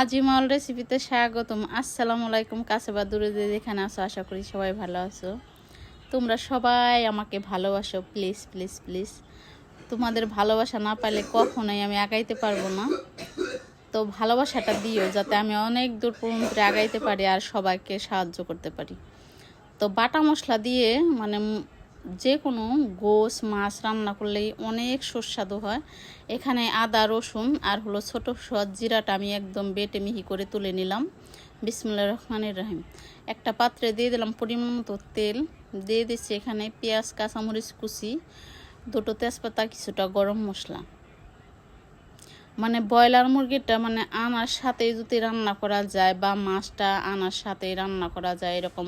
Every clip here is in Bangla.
আজিমল রেসিপিতে স্বাগতম। আসসালামু আলাইকুম, কাছে বা দূরে যে যেখানে আছো, আশা করি সবাই ভালো আছো। তোমরা সবাই আমাকে ভালোবাসো প্লিজ প্লিজ প্লিজ তোমাদের ভালোবাসা না পাইলে কখনোই আমি আগাইতে পারব না। তো ভালোবাসাটা দিও, যাতে আমি অনেক দূর পর্যন্ত আগাইতে পারি আর সবাইকে সাহায্য করতে পারি। তো বাটা মশলা দিয়ে মানে যে কোনো গোস মাছ রান্না করলেই অনেক সুস্বাদু হয়। এখানে আদা, রসুন আর হলো ছোটো সদ জিরাটা আমি একদম বেটে মিহি করে তুলে নিলাম। বিসমুল্লা রহমানের রাহিম। একটা পাত্রে দিয়ে দিলাম পরিমাণ মতো তেল। দিয়ে দিচ্ছি এখানে পেঁয়াজ, কাঁচামরিচ কুচি, দুটো তেজপাতা, কিছুটা গরম মশলা। মানে ব্রয়লার মুরগিটা মানে আনার সাথে যদি রান্না করা যায় বা মাছটা আনার সাথে রান্না করা যায় এরকম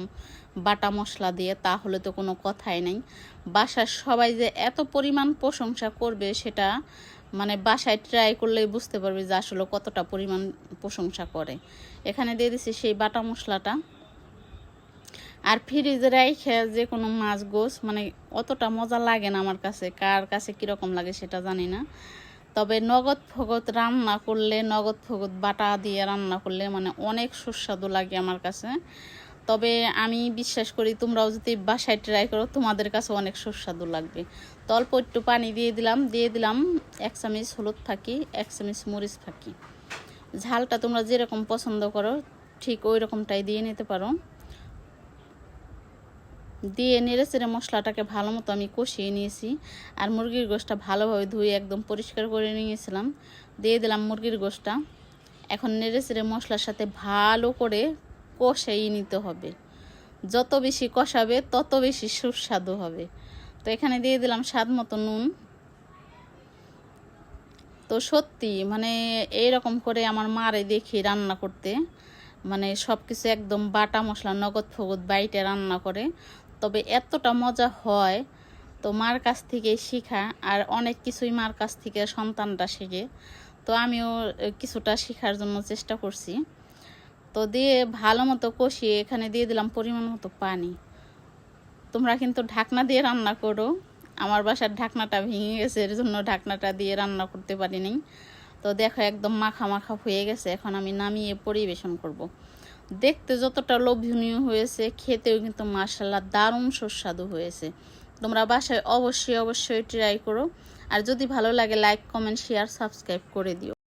বাটা মশলা দিয়ে, তাহলে তো কোনো কথাই নেই। বাসার সবাই যে এত পরিমাণ প্রশংসা করবে সেটা মানে বাসায় ট্রাই করলেই বুঝতে পারবে যে আসলে কতটা পরিমাণ প্রশংসা করে। এখানে দিয়ে দিছি সেই বাটা মশলাটা। আর ফ্রিজে রাইখে যে কোনো মাছ গোস মানে অতটা মজা লাগে না আমার কাছে। কার কাছে কীরকম লাগে সেটা জানি না। তবে নগদ ফগত রান্না করলে, নগদ ফগত বাটা দিয়ে রান্না করলে মানে অনেক সুস্বাদু লাগে আমার কাছে। তবে আমি বিশ্বাস করি তোমরাও যদি বাসায় ট্রাই করো, তোমাদের কাছে অনেক সুস্বাদু লাগবে। তো অল্প একটু পানি দিয়ে দিলাম দিয়ে দিলাম এক চামচ হলুদ ফাঁকি, এক চামচ মরিচ ফাঁকি। ঝালটা তোমরা যেরকম পছন্দ করো, ঠিক ওই রকমটাই দিয়ে নিতে পারো। দিয়ে নেড়ে চেড়ে মশলাটাকে ভালো মতো আমি কষিয়ে নিয়েছি। আর মুরগির গোষ্ঠটা ভালোভাবে ধুয়ে একদম পরিষ্কার করে নিয়েছিলাম। দিয়ে দিলাম মুরগির গোষ্ঠটা এখন নেড়ে চেড়ে মশলার সাথে ভালো করে কষাই নিতে হবে। যত বেশি কষাবে, তত বেশি সুস্বাদু হবে। তো এখানে দিয়ে দিলাম স্বাদ মতো নুন। তো সত্যি মানে এইরকম করে আমার মারে দেখি রান্না করতে। মানে সব কিছু একদম বাটা মশলা, নগদ ফগদ বাইটে রান্না করে। তবে এতটা মজা হয় তো মার কাছ থেকে শেখা আর অনেক কিছুই মার কাছ থেকে সন্তানটা শেখে। তো আমিও কিছুটা শেখার জন্য চেষ্টা করছি। তো দিয়ে ভালো মতো কষিয়ে এখানে দিয়ে দিলাম পরিমাণ মতো পানি। তোমরা কিন্তু ঢাকনা দিয়ে রান্না করো। আমার বাসার ঢাকনাটা ভেঙে গেছে, এর জন্য ঢাকনাটা দিয়ে রান্না করতে পারিনি। তো দেখো একদম মাখা মাখা হয়ে গেছে, এখন আমি নামিয়ে পরিবেশন করব। দেখতে যতটা লোভনীয় হয়েছে, খেতেও কিন্তু মার্শাল্লাহ দারুণ সুস্বাদু হয়েছে। তোমরা বাসায় অবশ্যই অবশ্যই ট্রাই করো। আর যদি ভালো লাগে লাইক কমেন্ট শেয়ার সাবস্ক্রাইব করে দিও।